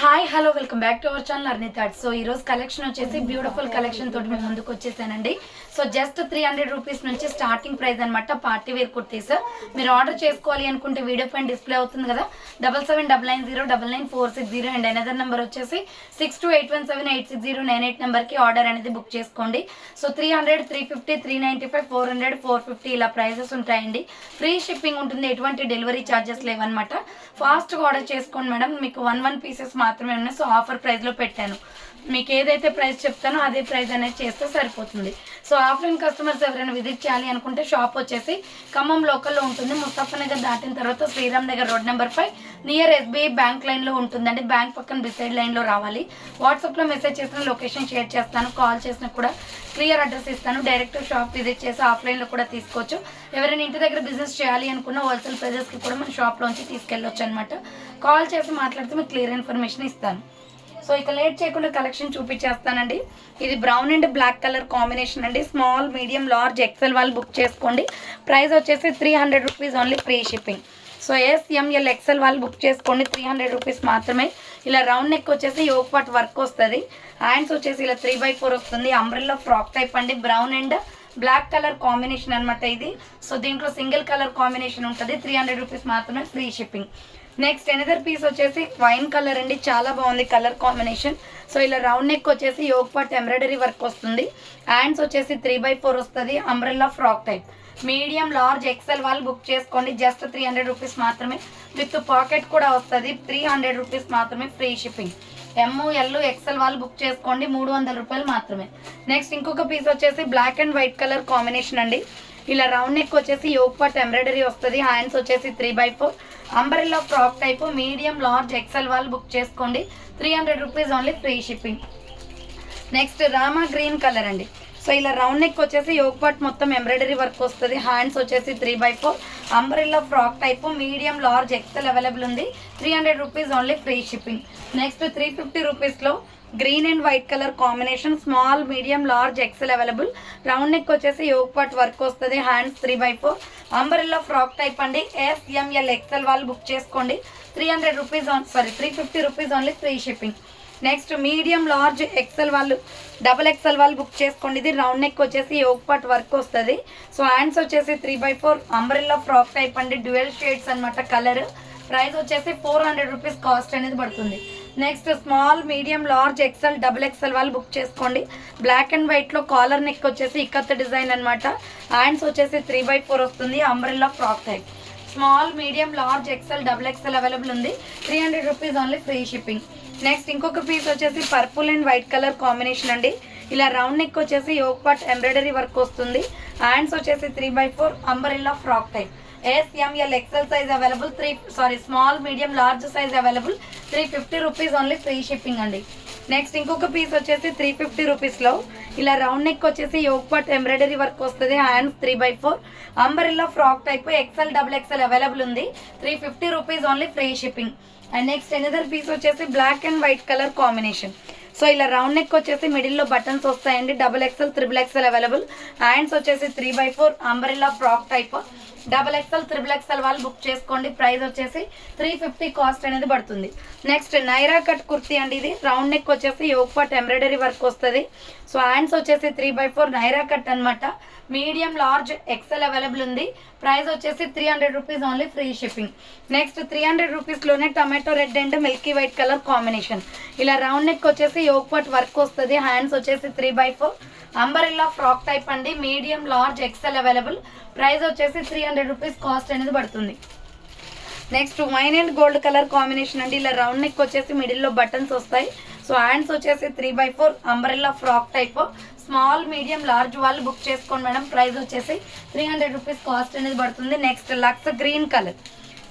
Hi hello welcome back to our channel అర్ని థాట్ so ఈ రోజు కలెక్షన్ వచ్చేసి బ్యూటిఫుల్ కలెక్షన్ తోటి మేము ముందుకు వచ్చేసానండి. So just three hundred rupees నుంచి స్టార్టింగ్ ప్రైస్ అనమాట పార్టీ వేర్ కుర్తీస్. మీరు ఆర్డర్ చేసుకోవాలి అనుకుంటే వీడియో పైన డిస్ప్లే అవుతుంది కదా. Double seven double nine zero double nine four six zero and another number వచ్చేసి six two eight one seven eight six zero nine eight నెంబర్కి ఆర్డర్ అనేది బుక్ చేసుకోండి. So three hundred three fifty three ninety five four hundred four fifty ఇలా prices ఉంటాయండి. Free shipping ఉంటుంది ఎటువంటి delivery charges లేవన్నమాట. ఫాస్ట్గా ఆర్డర్ చేసుకోండి మేడం మీకు వన్ వన్ పీసెస్ మా మాత్రమే ఉన్నాయి సో ఆఫర్ ప్రైస్లో పెట్టాను. మీకు ఏదైతే ప్రైస్ చెప్తానో అదే ప్రైస్ అనేది చేస్తే సరిపోతుంది. సో ఆఫ్లైన్ కస్టమర్స్ ఎవరైనా విజిట్ చేయాలి అనుకుంటే షాప్ వచ్చేసి ఖమ్మం లోకల్లో ఉంటుంది. ముస్తఫానగర్ దాటిన తర్వాత Sriram Nagar road number five near SBI bank లైన్లో ఉంటుందండి. బ్యాంక్ పక్కన బిసైడ్ లైన్లో రావాలి. వాట్సాప్లో మెసేజ్ చేసిన లొకేషన్ షేర్ చేస్తాను. కాల్ చేసినా కూడా క్లియర్ అడ్రస్ ఇస్తాను. డైరెక్ట్ షాప్ విజిట్ చేసి ఆఫ్లైన్లో కూడా తీసుకోవచ్చు. ఎవరైనా ఇంటి దగ్గర బిజినెస్ చేయాలి అనుకున్న హోల్సేల్ ప్రైజెస్కి కూడా మన షాప్లోంచి తీసుకెళ్ళొచ్చు అనమాట కాల్ చేసి మాట్లాడితే మీకు క్లియర్ ఇన్ఫర్మేషన్ ఇస్తాను. సో ఇక లేట్ చేయకుండా కలెక్షన్ చూపించేస్తానండి. ఇది brown and black colour combination అండి. స్మాల్ మీడియం లార్జ్ ఎక్సెల్ వాళ్ళు బుక్ చేసుకోండి. ప్రైస్ వచ్చేసి three hundred rupees only free shipping. So S M L XL వాళ్ళు బుక్ చేసుకోండి. త్రీ హండ్రెడ్ రూపీస్ మాత్రమే. ఇలా రౌండ్ నెక్ వచ్చేసి యోగ్ పాట్ వర్క్ వస్తుంది. హ్యాండ్స్ వచ్చేసి ఇలా త్రీ బై ఫోర్ వస్తుంది. అంబ్రెల్లో ఫ్రాక్ టైప్ అండి. Brown and black colour combination అనమాట ఇది. సో దీంట్లో సింగిల్ కలర్ కాంబినేషన్ ఉంటుంది. త్రీ హండ్రెడ్ రూపీస్ మాత్రమే free shipping. Next another piece వచ్చేసి వైన్ కలర్ అండి. చాలా బాగుంది కలర్ కాంబినేషన్ సో ఇలా రౌండ్ నెక్ వచ్చేసి యోగ్ పాట్ ఎంబ్రాయిడరీ వర్క్ వస్తుంది. హ్యాండ్స్ వచ్చేసి త్రీ బై ఫోర్ వస్తుంది. Umbrella frock type medium large XL వాళ్ళు బుక్ చేసుకోండి. జస్ట్ త్రీ హండ్రెడ్ రూపీస్ మాత్రమే. విత్ పాకెట్ కూడా వస్తుంది. త్రీ హండ్రెడ్ రూపీస్ మాత్రమే free shipping M L XL వాళ్ళు బుక్ చేసుకోండి. మూడు వందల రూపాయలు మాత్రమే. నెక్స్ట్ ఇంకొక పీస్ వచ్చేసి black and white colour combination అండి. ఇలా రౌండ్ నెక్ వచ్చేసి యోగ్ పాట్ ఎంబ్రాయిడరీ వస్తుంది. హ్యాండ్స్ వచ్చేసి three by four umbrella frock type medium large XL వాళ్ళు బుక్ చేసుకోండి. Three hundred rupees only free shipping next Rama green colour అండి. So ఇలా round neck వచ్చేసి యోగ్ పట్ మొత్తం ఎంబ్రాయిడరీ వర్క్ వస్తుంది. హ్యాండ్స్ వచ్చేసి three by four umbrella frock type medium large XL available ఉంది. Three hundred rupees only free shipping next three fifty రూపీస్లో green and white colour combination small medium large XL available round neck వచ్చేసి yoke part work వస్తుంది hands three by four umbrella frock type అండి SML XL వాళ్ళు book చేసుకోండి. Three hundred rupees sorry three fifty rupees only free shipping next medium large XL వాళ్ళు double XL వాళ్ళు book చేసుకోండి. ఇది round neck వచ్చేసి yoke part work వస్తుంది. So hands వచ్చేసి three by four umbrella frock type అండి dual shades అనమాట colour price వచ్చేసి ఫోర్ హండ్రెడ్ రూపీస్ కాస్ట్ అనేది పడుతుంది. Next small medium large XL double XL వాళ్ళు బుక్ చేసుకోండి. బ్లాక్ అండ్ వైట్లో కాలర్ నెక్ వచ్చేసి ఇక్కత్ డిజైన్ అనమాట హ్యాండ్స్ వచ్చేసి త్రీ బై ఫోర్ వస్తుంది. Umbrella frock type small medium large XL double XL available ఉంది. Three hundred rupees only free shipping next ఇంకొక piece వచ్చేసి purple and white colour combination అండి. ఇలా రౌండ్ నెక్ వచ్చేసి యోగ్ పార్ట్ ఎంబ్రాయిడరీ వర్క్ వస్తుంది. Hands వచ్చేసి three by four umbrella frock type S M L XL size available three sorry small medium large size available three fifty rupees only free shipping అండి. Next ఇంకొక piece వచ్చేసి three fifty రూపీస్లో ఇలా round neck వచ్చేసి yoke part embroidery work వస్తుంది hands three by four umbrella frock type XL double XL available ఉంది three fifty rupees only free shipping and next another piece వచ్చేసి black and white colour combination so ఇలా round neck వచ్చేసి మిడిల్లో buttons వస్తాయండి double XL triple XL available hands వచ్చేసి three by four umbrella frock type double XL triple XL వాళ్ళు book చేసుకోండి. Price వచ్చేసి three fifty cost అనేది పడుతుంది. నెక్స్ట్ నైరా కట్ కుర్తీ అండి ఇది. రౌండ్ నెక్ వచ్చేసి యోగ్ పట్ ఎంబ్రాయిడరీ వర్క్ వస్తుంది. సో హ్యాండ్స్ వచ్చేసి three by four Naira cut అనమాట మీడియం లార్జ్ ఎక్సెల్ అవైలబుల్ ఉంది. ప్రైస్ వచ్చేసి three hundred rupees only free shipping next three hundred రూపీస్లోనే tomato red and milky white colour combination ఇలా round neck వచ్చేసి yoke part work వస్తుంది. Hands వచ్చేసి three by four umbrella frock type అండి. Medium large XL available price వచ్చేసి three hundred rupees cost అనేది పడుతుంది. Next wine and gold colour combination అండి. ఇలా రౌండ్ నెక్ వచ్చేసి మిడిల్లో బటన్స్ వస్తాయి. సో హ్యాండ్స్ వచ్చేసి three by four umbrella frock type small medium large వాళ్ళు బుక్ చేసుకోండి మేడం. ప్రైస్ వచ్చేసి త్రీ హండ్రెడ్ రూపీస్ కాస్ట్ అనేది పడుతుంది. Next lux green colour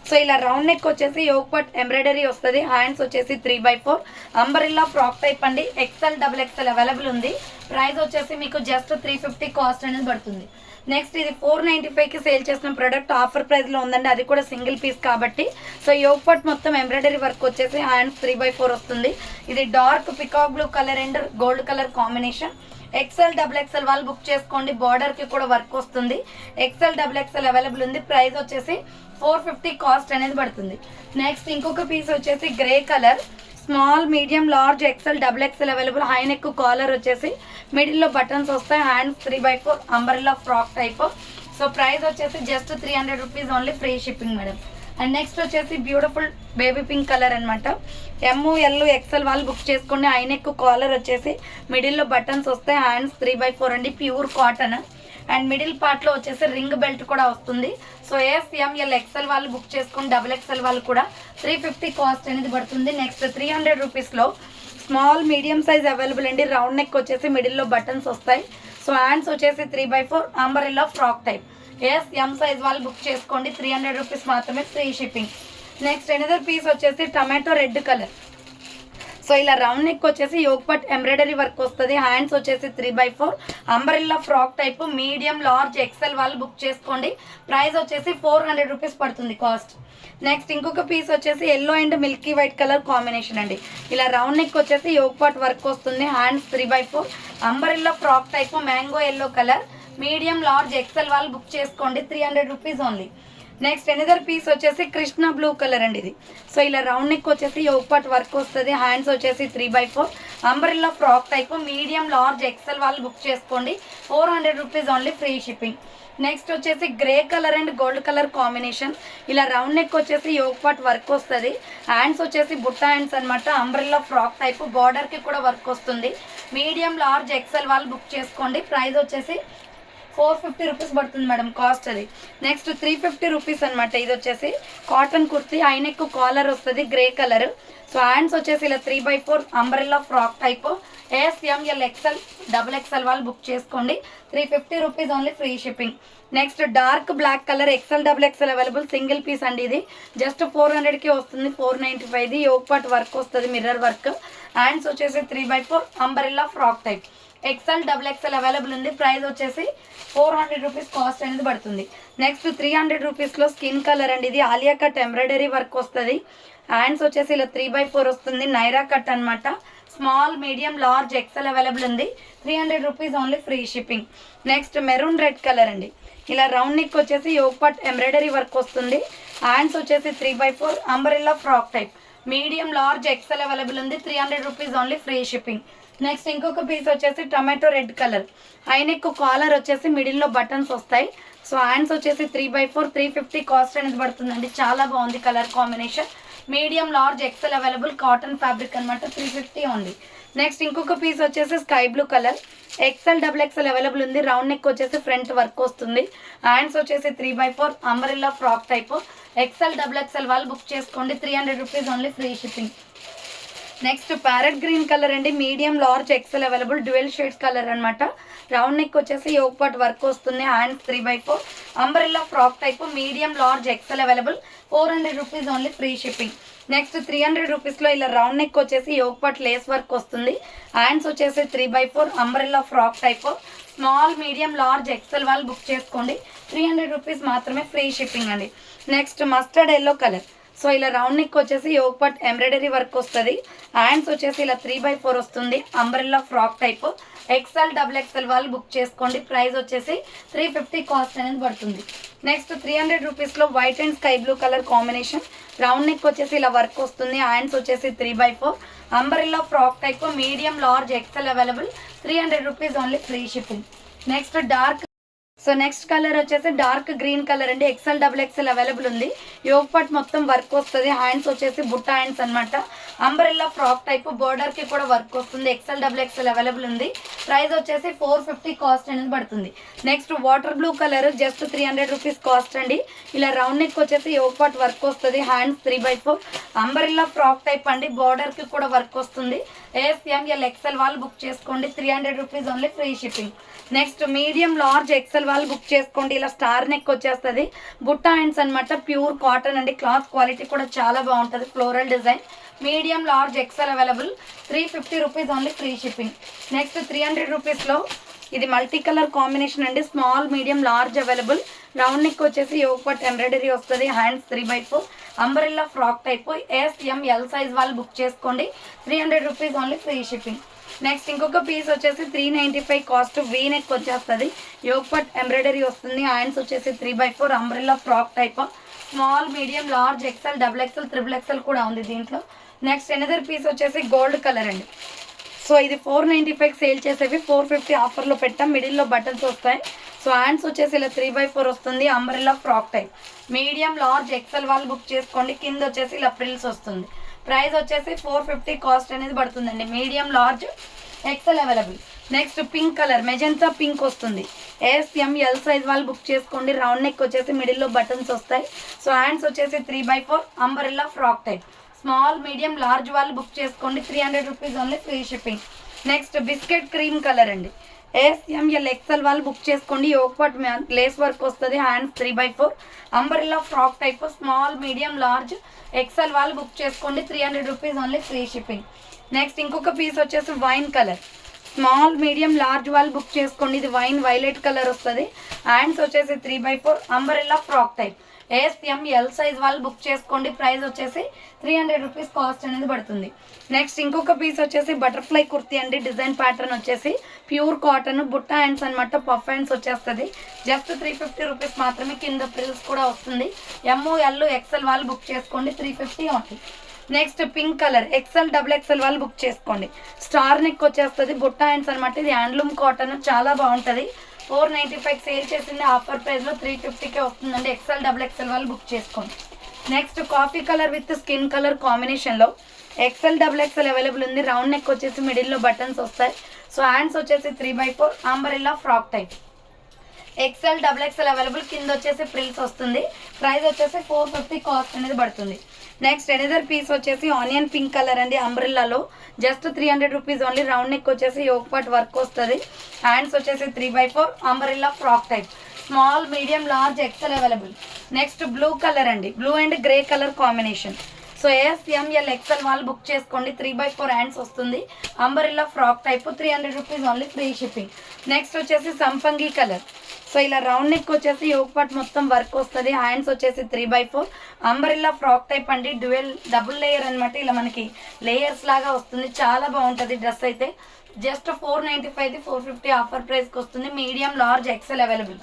so ఇలా రౌండ్ నెక్ వచ్చేసి యోగ్ పట్ ఎంబ్రాయిడరీ వస్తుంది. హ్యాండ్స్ వచ్చేసి three by four umbrella frock type అండి. ఎక్సెల్ డబుల్ ఎక్సెల్ అవైలబుల్ ఉంది. ప్రైస్ వచ్చేసి మీకు జస్ట్ త్రీ ఫిఫ్టీ కాస్ట్ అనేది పడుతుంది. నెక్స్ట్ ఇది ఫోర్ నైంటీ ఫైవ్కి సేల్ చేసిన ప్రోడక్ట్ ఆఫర్ ప్రైస్లో ఉందండి. అది కూడా సింగిల్ పీస్ కాబట్టి. సో యోగ్ పట్ మొత్తం ఎంబ్రాయిడరీ వర్క్ వచ్చేసి హ్యాండ్స్ త్రీ బై ఫోర్ వస్తుంది. ఇది dark peacock blue colour and gold colour combination XL double XL వాళ్ళు బుక్ చేసుకోండి. బార్డర్కి కూడా వర్క్ వస్తుంది. ఎక్సెల్ డబుల్ ఎక్సెల్ అవైలబుల్ ఉంది. ప్రైస్ వచ్చేసి ఫోర్ ఫిఫ్టీ కాస్ట్ అనేది పడుతుంది. నెక్స్ట్ ఇంకొక పీస్ వచ్చేసి grey colour small medium large XL double XL available high neck collar వచ్చేసి మిడిల్లో బటన్స్ వస్తాయి. Hands three by four umbrella frock type so price వచ్చేసి just three hundred rupees only free shipping madam and next వచ్చేసి beautiful baby pink colour అనమాట M L XL వాళ్ళు book చేసుకోండి. ఆయన ఎక్కువ కాలర్ వచ్చేసి మిడిల్లో బటన్స్ వస్తాయి. హ్యాండ్స్ త్రీ బై ఫోర్ అండి. ప్యూర్ కాటన్ అండ్ మిడిల్ పార్ట్లో వచ్చేసి రింగ్ బెల్ట్ కూడా వస్తుంది. So S M L XL వాళ్ళు బుక్ చేసుకుని డబుల్ ఎక్సెల్ వాళ్ళు కూడా. త్రీ ఫిఫ్టీ కాస్ట్ అనేది పడుతుంది. నెక్స్ట్ త్రీ హండ్రెడ్ రూపీస్లో స్మాల్ మీడియం సైజ్ అవైలబుల్ అండి. రౌండ్ నెక్ వచ్చేసి మిడిల్లో బటన్స్ వస్తాయి. సో హ్యాండ్స్ వచ్చేసి three by four umbrella frock type S M size వాళ్ళు బుక్ చేసుకోండి. త్రీ హండ్రెడ్ రూపీస్ మాత్రమే free shipping next another piece వచ్చేసి టమాటో రెడ్ కలర్ సో ఇలా రౌండ్ నెక్ వచ్చేసి యోగపట్ ఎంబ్రాయిడరీ వర్క్ వస్తుంది. హ్యాండ్స్ వచ్చేసి three by four umbrella frock type medium large XL వాళ్ళు book చేసుకోండి. ప్రైస్ వచ్చేసి ఫోర్ హండ్రెడ్ రూపీస్ పడుతుంది కాస్ట్ నెక్స్ట్ ఇంకొక పీస్ వచ్చేసి yellow and milky white colour combination అండి. ఇలా రౌండ్ నెక్ వచ్చేసి యోగపాట్ వర్క్ వస్తుంది. Hands three by four umbrella frock type mango yellow colour medium large XL వాళ్ళు బుక్ చేసుకోండి. Three hundred rupees only. Next another piece వచ్చేసి Krishna blue colour అండి ఇది. So ఇలా రౌండ్ నెక్ వచ్చేసి పార్ట్ వర్క్ వస్తుంది. హ్యాండ్స్ వచ్చేసి three by four. Umbrella frock type medium large XL వాళ్ళు బుక్ చేసుకోండి. Four hundred rupees only free shipping. Next వచ్చేసి grey colour and gold colour combination. ఇలా రౌండ్ నెక్ వచ్చేసి part work వస్తుంది. Hands వచ్చేసి బుట్ట హ్యాండ్స్ అనమాట అంబ్రిల్లా ఫ్రాక్ టైప్ బార్డర్కి కూడా వర్క్ వస్తుంది. మీడియం లార్జ్ ఎక్సెల్ వాళ్ళు బుక్ చేసుకోండి. ప్రైస్ వచ్చేసి ఫోర్ ఫిఫ్టీ రూపీస్ పడుతుంది మేడం కాస్ట్ అది. నెక్స్ట్ త్రీ ఫిఫ్టీ రూపీస్ అనమాట ఇది వచ్చేసి కాటన్ కుర్తీ ఎక్కువ కాలర్ వస్తుంది గ్రే కలర్. సో హ్యాండ్స్ వచ్చేసి ఇలా three by four umbrella frock type. ASML XL double XL వాళ్ళు బుక్ చేసుకోండి. Three fifty rupees only free shipping. Next dark black colour XL double XL available single piece అండి ఇది. Just four హండ్రెడ్కి వస్తుంది four ninety ఫైవ్ది. Yog work వస్తుంది mirror work. Hands వచ్చేసి three by four umbrella frock type. XL double XL available ఉంది. Price వచ్చేసి four hundred rupees cost అనేది పడుతుంది. నెక్స్ట్ త్రీ హండ్రెడ్ రూపీస్లో స్కిన్ కలర్ అండి. ఇది ఆలియా కట్ ఎంబ్రాయిడరీ వర్క్ వస్తుంది. హ్యాండ్స్ వచ్చేసి ఇలా త్రీ బై ఫోర్ వస్తుంది. నైరా కట్ అనమాట small medium large XL available ఉంది. Three hundred rupees only free shipping next maroon red colour అండి. ఇలా రౌండ్ నెక్ వచ్చేసి యోగపట్ ఎంబ్రాయిడరీ వర్క్ వస్తుంది. హ్యాండ్స్ వచ్చేసి three by four umbrella frock type medium large XL available ఉంది. Three hundred rupees only free shipping next ఇంకొక piece వచ్చేసి tomato red colour high neck collar వచ్చేసి మిడిల్లో బటన్స్ వస్తాయి. సో హ్యాండ్స్ వచ్చేసి three by four three fifty cost అనేది పడుతుందండి. చాలా బాగుంది colour combination medium large XL available cotton fabric అనమాట త్రీ ఫిఫ్టీ ఉంది. నెక్స్ట్ ఇంకొక పీస్ వచ్చేసి sky blue colour XL double XL available ఉంది. రౌండ్ నెక్ వచ్చేసి ఫ్రంట్ వర్క్ వస్తుంది. హ్యాండ్స్ వచ్చేసి three by four umbrella frock type XL double XL వాళ్ళు book చేసుకోండి. Three hundred rupees only free shipping next parrot green colour అండి. Medium large XL available dual shades colour అనమాట round neck వచ్చేసి యోగపాట్ work వస్తుంది. Hands three by four. Umbrella frock type medium large XL available four hundred rupees only free shipping. Next three hundred రూపీస్లో ఇలా round neck వచ్చేసి యోగపాట్ lace work వస్తుంది. Hands వచ్చేసి three by four umbrella frock type. Small medium large XL వాళ్ళు book చేసుకోండి. Three hundred rupees మాత్రమే free shipping అండి. Next mustard yellow colour. So ఇలా రౌండ్ నెక్ వచ్చేసి యోగపట్ ఎంబ్రాయిడరీ వర్క్ వస్తుంది. హ్యాండ్స్ వచ్చేసి ఇలా త్రీ బై ఫోర్ వస్తుంది. Umbrella frock type XL double XL వాళ్ళు బుక్ చేసుకోండి. ప్రైస్ వచ్చేసి త్రీ ఫిఫ్టీ కాస్ట్ అనేది పడుతుంది. నెక్స్ట్ త్రీ హండ్రెడ్ రూపీస్లో white and sky blue colour combination round neck వచ్చేసి ఇలా వర్క్ వస్తుంది. హ్యాండ్స్ వచ్చేసి three by four umbrella frock type medium large XL available three hundred rupees only free shipping next dark so next colour వచ్చేసి dark green colour అండి. XL double XL available ఉంది. యోగ్ పట్ మొత్తం work వస్తుంది. Hands వచ్చేసి బుట్ట hands అనమాట umbrella frock type బోర్డర్కి కూడా వర్క్ వస్తుంది. ఎక్సెల్ డబుల్ ఎక్సెల్ అవైలబుల్ ఉంది. ప్రైస్ వచ్చేసి ఫోర్ ఫిఫ్టీ కాస్ట్ అనేది పడుతుంది. Next water blue colour just three hundred rupees cost అండి. ఇలా రౌండ్ నెక్ వచ్చేసి యోగ్ పట్ వర్క్ వస్తుంది. Hands three by four umbrella frock type అండి. బోర్డర్కి కూడా వర్క్ వస్తుంది. ఏఎస్ఎంఎల్ ఎక్సెల్ వాళ్ళు బుక్ చేసుకోండి. Three hundred rupees only free shipping next medium large XL వాళ్ళు బుక్ చేసుకోండి. ఇలా స్టార్ నెక్ వచ్చేస్తుంది. బుట్ట హ్యాండ్స్ అనమాట ప్యూర్ కాటన్ అండి. క్లాత్ క్వాలిటీ కూడా చాలా బాగుంటుంది. Floral design medium large XL available three fifty rupees only free shipping next three hundred రూపీస్లో ఇది మల్టీ కలర్ కాంబినేషన్ అండి. Small medium large available round neck వచ్చేసి యోగపట్ ఎంబ్రాయిడరీ వస్తుంది. Hands three by four umbrella frock type S M L size వాళ్ళు book చేసుకోండి. Three hundred rupees only free shipping next ఇంకొక piece వచ్చేసి three ninety five cost V neck వచ్చేస్తుంది. Yoke part embroidery వస్తుంది. Hands వచ్చేసి three by four umbrella frock type. Small medium large XL double XL triple XL కూడా ఉంది దీంట్లో. Next another piece వచ్చేసి gold colour అండి. సో ఇది ఫోర్ నైంటీ ఫైవ్ సేల్ చేసేవి. ఫోర్ ఫిఫ్టీ ఆఫర్లో పెట్టాం. మిడిల్లో బటన్స్ వస్తాయి. సో హ్యాండ్స్ వచ్చేసి ఇలా త్రీ బై ఫోర్ వస్తుంది. Umbrella frock type medium large XL వాళ్ళు బుక్ చేసుకోండి. కింద వచ్చేసి ఇలా ప్రిల్స్ వస్తుంది. ప్రైస్ వచ్చేసి ఫోర్ ఫిఫ్టీ కాస్ట్ అనేది పడుతుందండి. Medium large XL available next pink colour magenta pink వస్తుంది. ఎస్ఎం ఎల్ సైజ్ వాళ్ళు బుక్ చేసుకోండి. రౌండ్ నెక్ వచ్చేసి మిడిల్లో బటన్స్ వస్తాయి. సో హ్యాండ్స్ వచ్చేసి three by four umbrella frock type small medium large వాళ్ళు బుక్ చేసుకోండి. Three hundred rupees only free shipping next biscuit cream colour అండి. ఎస్ఎంఎల్ ఎక్సెల్ వాళ్ళు బుక్ చేసుకోండి. యోగపాట్ లేస్ వర్క్ వస్తుంది. Hands three by four umbrella frock type small medium large XL వాళ్ళు book చేసుకోండి. Three hundred rupees only free shipping next ఇంకొక piece వచ్చేసి wine colour small medium large వాళ్ళు book చేసుకోండి. ఇది వైన్ వైలెట్ కలర్ వస్తుంది. Hands వచ్చేసి three by four umbrella frock type ASPM L size వాళ్ళు బుక్ చేసుకోండి. ప్రైస్ వచ్చేసి త్రీ హండ్రెడ్ రూపీస్ కాస్ట్ అనేది పడుతుంది. నెక్స్ట్ ఇంకొక పీస్ వచ్చేసి బటర్ఫ్లై కుర్తీ అండి. డిజైన్ ప్యాటర్న్ వచ్చేసి ప్యూర్ కాటన్ బుట్ట హ్యాండ్స్ అనమాట పఫ్ హ్యాండ్స్ వచ్చేస్తుంది. జస్ట్ త్రీ ఫిఫ్టీ రూపీస్ మాత్రమే కింద ప్రిల్స్ కూడా వస్తుంది. ఎమ్ఓ ఎల్ ఎక్సెల్ వాళ్ళు బుక్ చేసుకోండి. Three fifty only next pink colour XL double XL వాళ్ళు బుక్ చేసుకోండి. స్టార్ నెక్ వచ్చేస్తుంది. బుట్ట హ్యాండ్స్ అనమాట ఇది హ్యాండ్లూమ్ కాటన్ చాలా బాగుంటుంది. ఫోర్ నైంటీ ఫైవ్ సేల్ చేసింది ఆఫర్ ప్రైస్లో త్రీ ఫిఫ్టీకే వస్తుందండి. ఎక్సెల్ డబుల్ ఎక్సెల్ వాళ్ళు బుక్ చేసుకోండి. Next coffee colour with skin colour కాంబినేషన్లో ఎక్సెల్ డబుల్ ఎక్సెల్ అవైలబుల్ ఉంది. రౌండ్ నెక్ వచ్చేసి మిడిల్లో బటన్స్ వస్తాయి. సో హ్యాండ్స్ వచ్చేసి three by four umbrella frock type XL double XL available కింద వచ్చేసి ఫ్రిల్స్ వస్తుంది. ప్రైస్ వచ్చేసి ఫోర్ ఫిఫ్టీ కాస్ట్ అనేది పడుతుంది. నెక్స్ట్ ఎనదర్ పీస్ వచ్చేసి ఆనియన్ పింక్ కలర్ అండి అంబ్రిల్లాలో just three hundred rupees only round neck వచ్చేసి యోగపాట్ వర్క్ వస్తుంది. హ్యాండ్స్ వచ్చేసి three by four umbrella frock type small medium large XL available next blue colour అండి. Blue and grey colour combination so ASML XL వాళ్ళు book చేసుకోండి. Three by four hands వస్తుంది. Umbrella frock type three hundred rupees only free shipping next వచ్చేసి సంపంగి colour so ఇలా round neck వచ్చేసి యోగపాట్ మొత్తం వర్క్ వస్తుంది. హ్యాండ్స్ వచ్చేసి three by four. Umbrella frock type అండి. డ్యూయల్ డబుల్ లేయర్ అనమాట ఇలా మనకి లేయర్స్ లాగా వస్తుంది. చాలా బాగుంటుంది డ్రెస్ అయితే. జస్ట్ ఫోర్ నైంటీ ఫైవ్ది ఫోర్ ఫిఫ్టీ ఆఫర్ ప్రైస్కి వస్తుంది. Medium large XL available.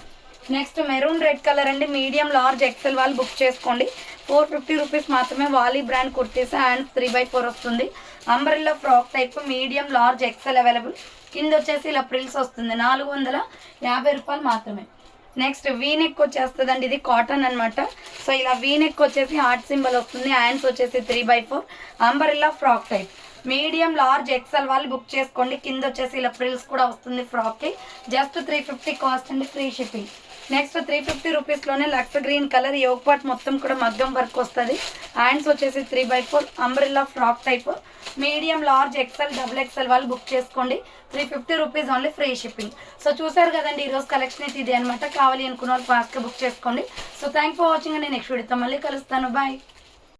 Next maroon red colour అండి. మీడియం లార్జ్ ఎక్సెల్ వాళ్ళు బుక్ చేసుకోండి. ఫోర్ ఫిఫ్టీ రూపీస్ మాత్రమే వాలీ brand kurtis and three by four వస్తుంది. Umbrella frock type medium large XL available. కింద వచ్చేసి ఇలా ప్రిల్స్ వస్తుంది. నాలుగు వందల యాభై రూపాయలు మాత్రమే. నెక్స్ట్ వీనెక్ వచ్చేస్తుందండి. ఇది కాటన్ అనమాట సో ఇలా వీనెక్ వచ్చేసి హార్ట్ సింబల్ వస్తుంది. హ్యాండ్స్ వచ్చేసి three by four umbrella frock type medium large XL వాళ్ళు బుక్ చేసుకోండి. కింద వచ్చేసి ఇలా ప్రిల్స్ కూడా వస్తుంది ఫ్రాక్కి జస్ట్ త్రీ ఫిఫ్టీ కాస్ట్ అండి free shipping next three fifty రూపీస్లోనే లక్స్ గ్రీన్ కలర్ యోగ్ పాట్ మొత్తం కూడా మగ్గం వర్క్ వస్తుంది. హ్యాండ్స్ వచ్చేసి three by four umbrella frock type medium large XL double XL వాళ్ళు బుక్ చేసుకోండి. Three fifty rupees only free shipping. So చూసారు కదండి ఈరోజు కలెక్షన్ అయితే ఇది అనమాట కావాలి అనుకున్న వాళ్ళు ఫాస్ట్గా బుక్ చేసుకోండి. సో థ్యాంక్ ఫర్ వాచింగ్ అండి. నెక్స్ట్ వీడియోతో మళ్ళీ కలుస్తాను. బాయ్